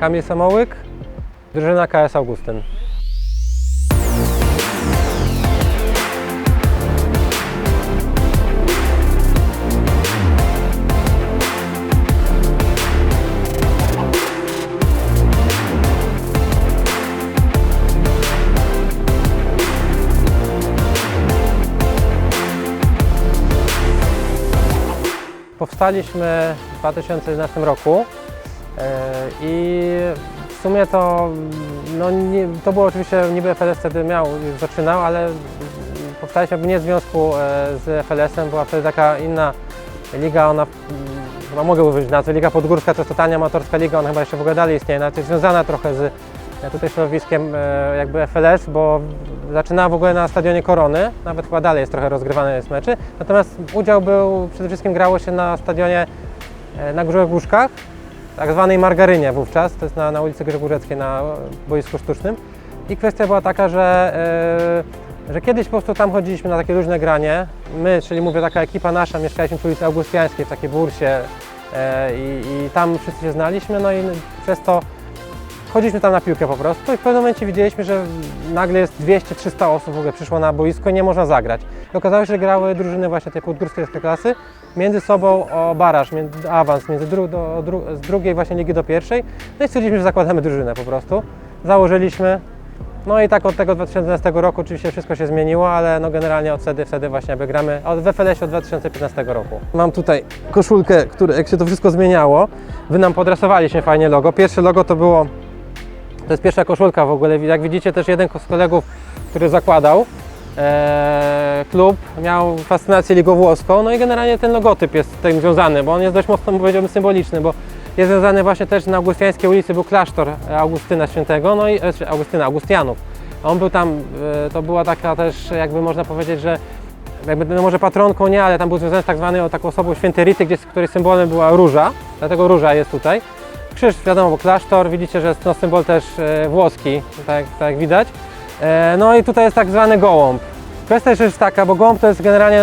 Kamil Samołyk, drużyna KS Augustyn. Powstaliśmy w 2011 roku i w sumie to, no nie, to było oczywiście, niby FLS wtedy miał, zaczynał, ale powstaliśmy nie w związku e, z FLS-em, była wtedy taka inna liga, ona, chyba mogę użyć nazwy, Liga Podgórska, to jest totalnie amatorska liga, ona chyba jeszcze w ogóle dalej istnieje, nawet jest związana trochę z e, tutaj środowiskiem e, jakby FLS, bo zaczynała w ogóle na stadionie Korony, nawet chyba dalej jest trochę rozgrywane jest meczy, natomiast udział był, przede wszystkim grało się na stadionie e, na Grzech Łóżkach, tak zwanej Margarynie wówczas, to jest na, na ulicy Grzegórzeckiej na boisku sztucznym. I kwestia była taka, że, e, że kiedyś po prostu tam chodziliśmy na takie różne granie, my, czyli mówię taka ekipa nasza, mieszkaliśmy przy ulicy Augustiańskiej w takiej bursie i, i tam wszyscy się znaliśmy, no i przez to Chodziliśmy tam na piłkę po prostu i w pewnym momencie widzieliśmy, że nagle jest 200-300 osób w ogóle przyszło na boisko i nie można zagrać. I okazało się, że grały drużyny właśnie tej podgórskiej klasy między sobą o baraż, między, awans między dru, do, dru, z drugiej właśnie ligi do pierwszej. No i stwierdziliśmy, że zakładamy drużynę po prostu. Założyliśmy. No i tak od tego 2011 roku oczywiście wszystko się zmieniło, ale no generalnie od wtedy, wtedy właśnie jakby od w FLS od 2015 roku. Mam tutaj koszulkę, które jak się to wszystko zmieniało, wy nam podrysowaliście fajnie logo. Pierwsze logo to było to jest pierwsza koszulka w ogóle. Jak widzicie, też jeden z kolegów, który zakładał e, klub, miał fascynację ligowłoską. No i generalnie ten logotyp jest z tym związany, bo on jest dość mocno, powiedziałbym, symboliczny, bo jest związany właśnie też na Augustiańskiej ulicy był klasztor Augustyna Świętego, no i e, Augustyna, Augustianów. On był tam, e, to była taka też, jakby można powiedzieć, że jakby, no może patronką nie, ale tam był związany z tak zwaną taką osobą świętej Rity, gdzie, której symbolem była róża, dlatego róża jest tutaj. Krzyż, wiadomo, klasztor, widzicie, że jest no, symbol też e, włoski, tak, tak widać. E, no i tutaj jest tak zwany gołąb. Kwestia jest taka, bo gołąb to jest generalnie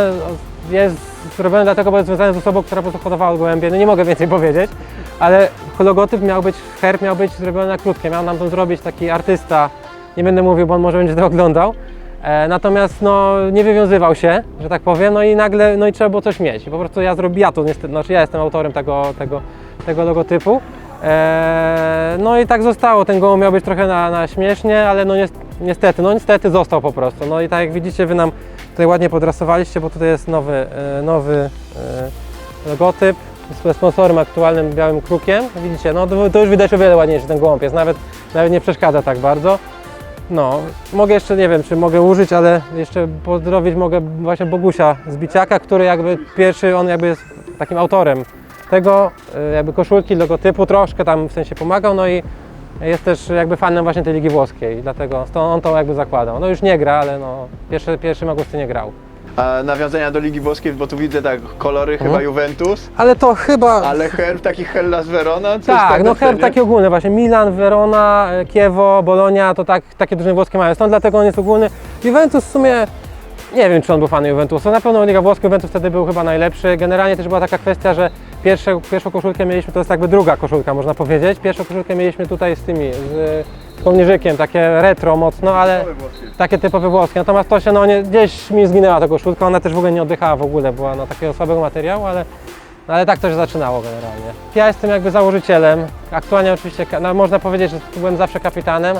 jest zrobiony dlatego, bo jest związany z osobą, która po prostu hodowała gołębie. No nie mogę więcej powiedzieć, ale logotyp miał być, herb miał być zrobiony na krótkie. Miał nam to zrobić taki artysta, nie będę mówił, bo on może będzie to oglądał. E, natomiast no, nie wywiązywał się, że tak powiem, no i nagle no i trzeba było coś mieć. Po prostu ja zrobiłem, ja to niestety, znaczy ja jestem autorem tego, tego, tego logotypu. Eee, no i tak zostało, ten gołąb miał być trochę na, na śmiesznie, ale no nies- niestety, no niestety został po prostu. No i tak jak widzicie, wy nam tutaj ładnie podrasowaliście, bo tutaj jest nowy, e, nowy e, logotyp z sponsorem aktualnym Białym Krukiem. Widzicie, no to, to już widać o wiele ładniejszy ten gołąb jest, nawet, nawet nie przeszkadza tak bardzo. No, mogę jeszcze, nie wiem, czy mogę użyć, ale jeszcze pozdrowić mogę właśnie Bogusia z Biciaka, który jakby pierwszy, on jakby jest takim autorem tego y, jakby koszulki, logotypu, troszkę tam w sensie pomagał, no i jest też jakby fanem właśnie tej Ligi Włoskiej, dlatego on to jakby zakładał. No już nie gra, ale no pierwszy, pierwszym Augustynie grał. A nawiązania do Ligi Włoskiej, bo tu widzę tak kolory chyba Juventus, Ale to chyba... ale herb taki Hellas Verona? Tak, no herb taki ogólny właśnie, Milan, Verona, e, Chievo, Bologna, to tak, takie drużyny włoskie mają, stąd dlatego on jest ogólny. Juventus w sumie, nie wiem czy on był fanem Juventusu, na pewno Liga Włoska, Juventus wtedy był chyba najlepszy. Generalnie też była taka kwestia, że pierwsze, pierwszą koszulkę mieliśmy, to jest jakby druga koszulka można powiedzieć. Pierwszą koszulkę mieliśmy tutaj z tymi, z, kołnierzykiem, takie retro mocno, ale takie typowe włoskie. Natomiast to się, no nie, gdzieś mi zginęła ta koszulka, ona też w ogóle nie oddychała w ogóle, była na takiego słabego materiału, ale, no, ale tak to się zaczynało generalnie. Ja jestem jakby założycielem, aktualnie oczywiście, no, można powiedzieć, że byłem zawsze kapitanem.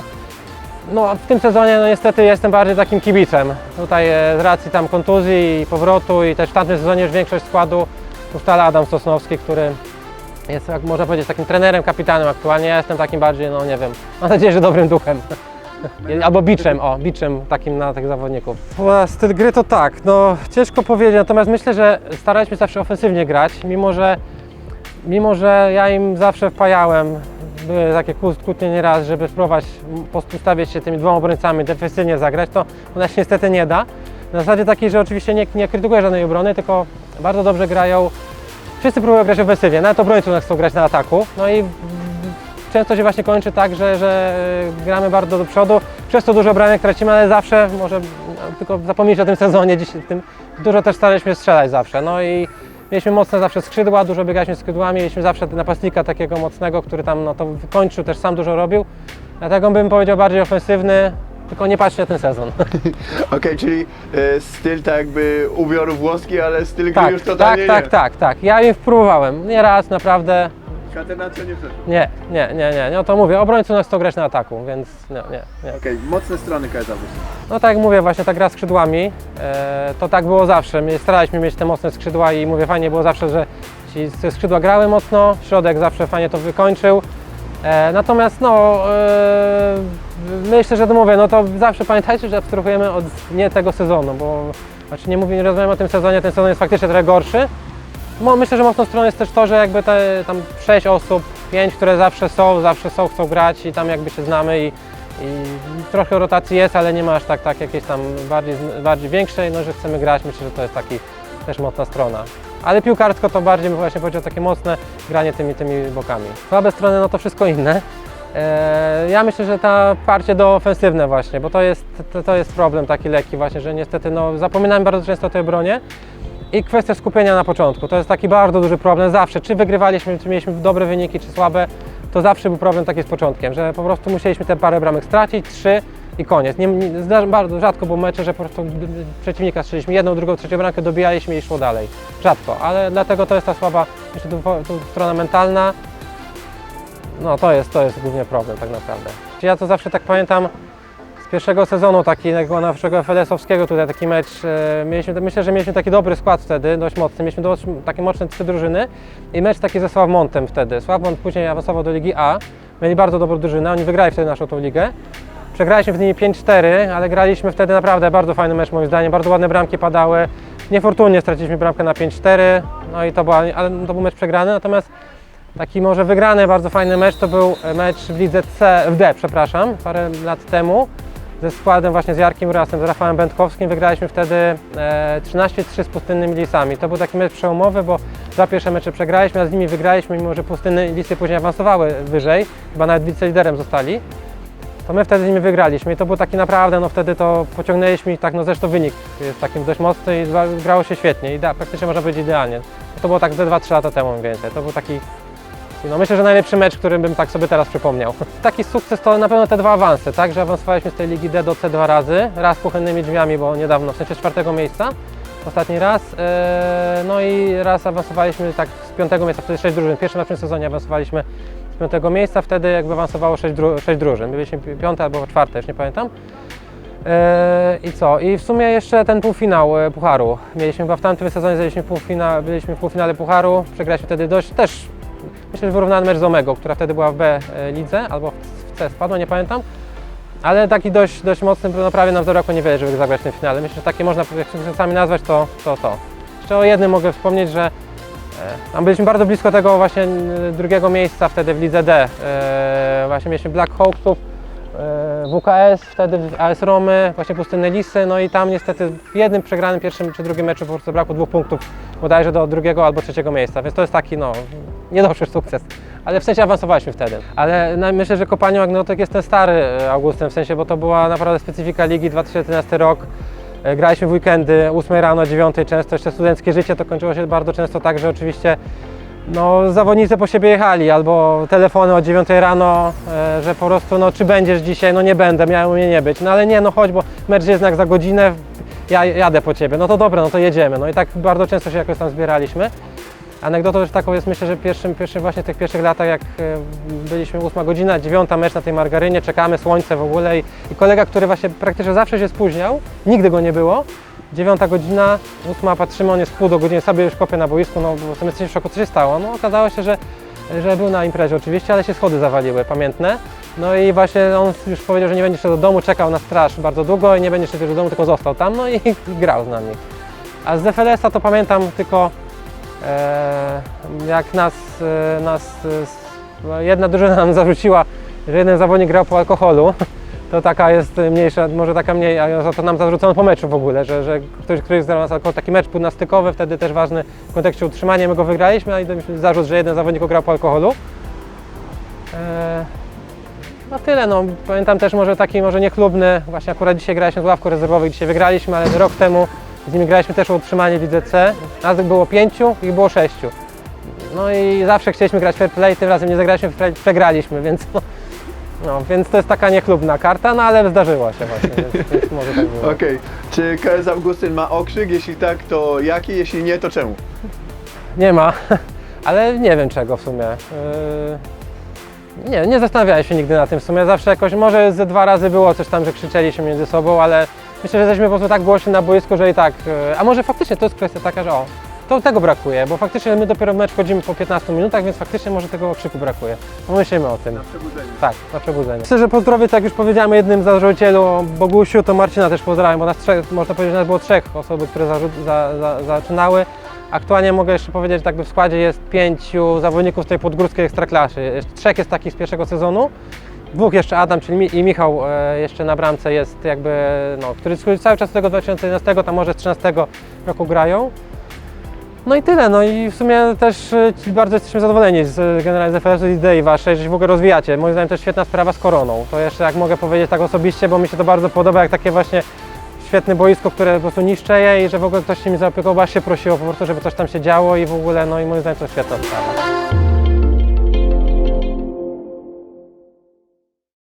No w tym sezonie no niestety jestem bardziej takim kibicem. Tutaj e, z racji tam kontuzji i powrotu i też w tamtym sezonie już większość składu ustala Adam Sosnowski, który jest, jak można powiedzieć, takim trenerem, kapitanem aktualnie. Ja jestem takim bardziej, no nie wiem, mam nadzieję, że dobrym duchem. Albo biczem, o, biczem takim na tych zawodników. Styl gry to tak, no ciężko powiedzieć, natomiast myślę, że staraliśmy się zawsze ofensywnie grać, mimo że, mimo że ja im zawsze wpajałem, były takie kłó- kłótnie nieraz, żeby spróbować postawić się tymi dwoma obrońcami, defensywnie zagrać, to ona się niestety nie da. Na zasadzie takiej, że oczywiście nie, nie krytykuję żadnej obrony, tylko bardzo dobrze grają, wszyscy próbują grać ofensywnie, nawet obrońcy chcą grać na ataku, no i często się właśnie kończy tak, że, że gramy bardzo do przodu, przez to dużo bramek tracimy, ale zawsze, może no, tylko zapomnieć o tym sezonie, dziś, tym, dużo też staraliśmy strzelać zawsze, no i Mieliśmy mocne zawsze skrzydła, dużo biegaliśmy skrzydłami, mieliśmy zawsze napastnika takiego mocnego, który tam no, to wykończył, też sam dużo robił. Dlatego bym powiedział bardziej ofensywny, tylko nie patrzcie na ten sezon. Okej, czyli e, styl tak jakby ubioru włoski, ale styl gry tak, już tak, totalnie tak, nie. tak, tak. Ja im próbowałem, nie raz, naprawdę. Katenacja nie przeszła. Nie, nie, nie, nie. No to mówię, obrońcy nas to grać na ataku, więc nie, nie, nie. Okej, mocne strony KSW. No tak jak mówię, właśnie ta gra skrzydłami, e, to tak było zawsze. My staraliśmy mieć te mocne skrzydła i mówię, fajnie było zawsze, że ci te skrzydła grały mocno, środek zawsze fajnie to wykończył. E, natomiast no, e, myślę, że to mówię, no to zawsze pamiętajcie, że abstrahujemy od nie tego sezonu, bo znaczy nie mówię, nie rozmawiam o tym sezonie, ten sezon jest faktycznie trochę gorszy. Myślę, że mocną stroną jest też to, że jakby te tam sześć osób, pięć, które zawsze są, zawsze są, chcą grać i tam jakby się znamy i, i trochę rotacji jest, ale nie ma aż tak, tak jakiejś tam bardziej, bardziej większej, no że chcemy grać, myślę, że to jest taki też mocna strona. Ale piłkarsko to bardziej właśnie powiedział takie mocne granie tymi, tymi bokami. Słabe strony, no to wszystko inne. Eee, ja myślę, że ta parcie do ofensywne właśnie, bo to jest, to, to jest problem taki lekki właśnie, że niestety no, zapominamy bardzo często o tej obronie. I kwestia skupienia na początku. To jest taki bardzo duży problem zawsze. Czy wygrywaliśmy, czy mieliśmy dobre wyniki, czy słabe, to zawsze był problem taki z początkiem, że po prostu musieliśmy te parę bramek stracić, trzy i koniec. Nie, nie, bardzo rzadko było mecze, że po prostu przeciwnika strzeliśmy jedną, drugą, trzecią bramkę, dobijaliśmy i szło dalej. Rzadko, ale dlatego to jest ta słaba, jeszcze tu, tu strona mentalna. No to jest, to jest głównie problem tak naprawdę. Ja to zawsze tak pamiętam, z pierwszego sezonu takiego naszego FLS-owskiego tutaj taki mecz, e, mieliśmy, myślę, że mieliśmy taki dobry skład wtedy, dość mocny, mieliśmy dość, takie mocne trzy drużyny i mecz taki ze Sławmontem wtedy. Sławmont później awansował do Ligi A, mieli bardzo dobrą drużynę, oni wygrali wtedy naszą tą ligę. Przegraliśmy z nimi 5-4, ale graliśmy wtedy naprawdę bardzo fajny mecz moim zdaniem, bardzo ładne bramki padały. Niefortunnie straciliśmy bramkę na 5-4, no i to, była, ale to był mecz przegrany, natomiast Taki może wygrany, bardzo fajny mecz to był mecz w lidze C, w D, przepraszam, parę lat temu ze składem właśnie z Jarkiem Urasem, z Rafałem Będkowskim. Wygraliśmy wtedy e, 13-3 z pustynnymi lisami. To był taki mecz przełomowy, bo dwa pierwsze mecze przegraliśmy, a z nimi wygraliśmy, mimo że pustynne lisy później awansowały wyżej, chyba nawet wiceliderem zostali. To my wtedy z nimi wygraliśmy i to był taki naprawdę, no wtedy to pociągnęliśmy i tak, no zresztą wynik jest takim dość mocny i grało się świetnie i da, praktycznie można powiedzieć idealnie. To było tak ze 2-3 lata temu mniej więcej. To był taki no myślę, że najlepszy mecz, który bym tak sobie teraz przypomniał. Taki sukces to na pewno te dwa awanse, tak? Że awansowaliśmy z tej Ligi D do C dwa razy. Raz kuchennymi drzwiami, bo niedawno, w sensie czwartego miejsca. Ostatni raz. Eee, no i raz awansowaliśmy tak z piątego miejsca, wtedy sześć drużyn. W pierwszym naszym sezonie awansowaliśmy piątego miejsca, wtedy jakby awansowało sześć, dru- sześć drużyn. Byliśmy pi- piąte albo czwarte, już nie pamiętam. Eee, I co? I w sumie jeszcze ten półfinał e, Pucharu. Mieliśmy chyba w tamtym sezonie zajęliśmy półfina, byliśmy w półfinale Pucharu. Przegraliśmy wtedy dość też, myślę, że wyrównany mecz z która wtedy była w B e, lidze, albo w C spadła, nie pamiętam. Ale taki dość, dość mocny, no prawie nam zabrakło niewiele, żeby zagrać w tym finale. Myślę, że takie można jak sukcesami nazwać, to to. to. Jeszcze o jednym mogę wspomnieć, że e, tam byliśmy bardzo blisko tego właśnie drugiego miejsca wtedy w lidze D. E, właśnie mieliśmy Black Hawksów, e, WKS, wtedy AS Romy, właśnie Pustynne Lisy, no i tam niestety w jednym przegranym pierwszym czy drugim meczu po prostu brakło dwóch punktów bodajże do drugiego albo trzeciego miejsca, więc to jest taki no niedoszły sukces, ale w sensie awansowaliśmy wtedy. Ale no, myślę, że Kopaniu Agnotek jest ten stary e, Augustem, w sensie, bo to była naprawdę specyfika ligi 2011 rok. E, Graliśmy w weekendy, 8 rano, 9 często, jeszcze studenckie życie to kończyło się bardzo często tak, że oczywiście no, zawodnicy po siebie jechali, albo telefony o 9 rano, e, że po prostu, no czy będziesz dzisiaj, no nie będę, miało mnie nie być, no ale nie, no chodź, bo mecz jest jednak za godzinę, ja jadę po Ciebie, no to dobra, no to jedziemy, no i tak bardzo często się jakoś tam zbieraliśmy. Anegdotą już taką jest, myślę, że pierwszym, pierwszym właśnie tych pierwszych latach, jak e, byliśmy 8 godzina, 9 mecz na tej margarynie, czekamy, słońce w ogóle i, i kolega, który właśnie praktycznie zawsze się spóźniał, nigdy go nie było, 9 godzina, 8 patrzymy, on jest pół do godziny, sobie już kopie na boisku, no bo jesteśmy w szoku, co się stało. No okazało się, że, że był na imprezie oczywiście, ale się schody zawaliły, pamiętne. No i właśnie on już powiedział, że nie będzie szedł do domu, czekał na straż bardzo długo i nie będzie szedł do domu, tylko został tam, no i, i grał z nami. A z FLS-a to pamiętam tylko jak nas, e, nas e, s- jedna drużyna nam zarzuciła, że jeden zawodnik grał po alkoholu. To taka jest mniejsza, może taka mniej, a za to nam zarzucono po meczu w ogóle, że, że ktoś, któryś zgrał nas alkohol, taki mecz był na stykowy, wtedy też ważny w kontekście utrzymania, my go wygraliśmy, a mieliśmy zarzut, że jeden zawodnik grał po alkoholu. E, no tyle, no pamiętam też może taki może niechlubny, właśnie akurat dzisiaj graliśmy z ławką rezerwowej, dzisiaj wygraliśmy, ale rok temu Z nimi graliśmy też o utrzymanie w lidze C. Nas było pięciu, ich było sześciu. No i zawsze chcieliśmy grać fair play, tym razem nie zagraliśmy, przegraliśmy, więc no, no, więc to jest taka niechlubna karta, no ale zdarzyło się właśnie, więc, więc może tak było. Okej. Czy KS Augustyn ma okrzyk? Jeśli tak, to jaki? Jeśli nie, to czemu? Nie ma, ale nie wiem czego w sumie. Yy, Nie, nie zastanawiałem się nigdy na tym w sumie. Zawsze jakoś, może ze dwa razy było coś tam, że krzyczeliśmy między sobą, ale myślę, że jesteśmy po prostu tak głośni na boisku, że i tak. yy, A może faktycznie to jest kwestia taka, że o, to tego brakuje, bo faktycznie my dopiero w mecz wchodzimy po 15 minutach, więc faktycznie może tego krzyku brakuje. Pomyślimy o tym. przebudzenie. Tak, na przebudzenie. Myślę, że pozdrowię, tak jak już powiedziałem, jednym założycielu Bogusiu, to Marcina też pozdrawiam, bo nas trzech, można powiedzieć, że nas było trzech osoby, które za, za, zaczynały. Aktualnie mogę jeszcze powiedzieć, że tak by w składzie jest pięciu zawodników z tej podgórskiej ekstraklasy. Jeszcze Trzech jest takich z pierwszego sezonu. Dwóch jeszcze Adam, czyli i Michał e, jeszcze na bramce jest jakby, no, który cały czas tego 2011, tam może z 13 roku grają. No i tyle, no i w sumie też e, bardzo jesteśmy zadowoleni z generalnie z FS z idei waszej, że się w ogóle rozwijacie. Moim zdaniem jest świetna sprawa z koroną. To jeszcze jak mogę powiedzieć tak osobiście, bo mi się to bardzo podoba, jak takie właśnie świetne boisko, które po prostu niszcze je i że w ogóle ktoś się mi zaopiekował, się prosiło po prostu, żeby coś tam się działo i w ogóle, no i moim zdaniem to świetna sprawa.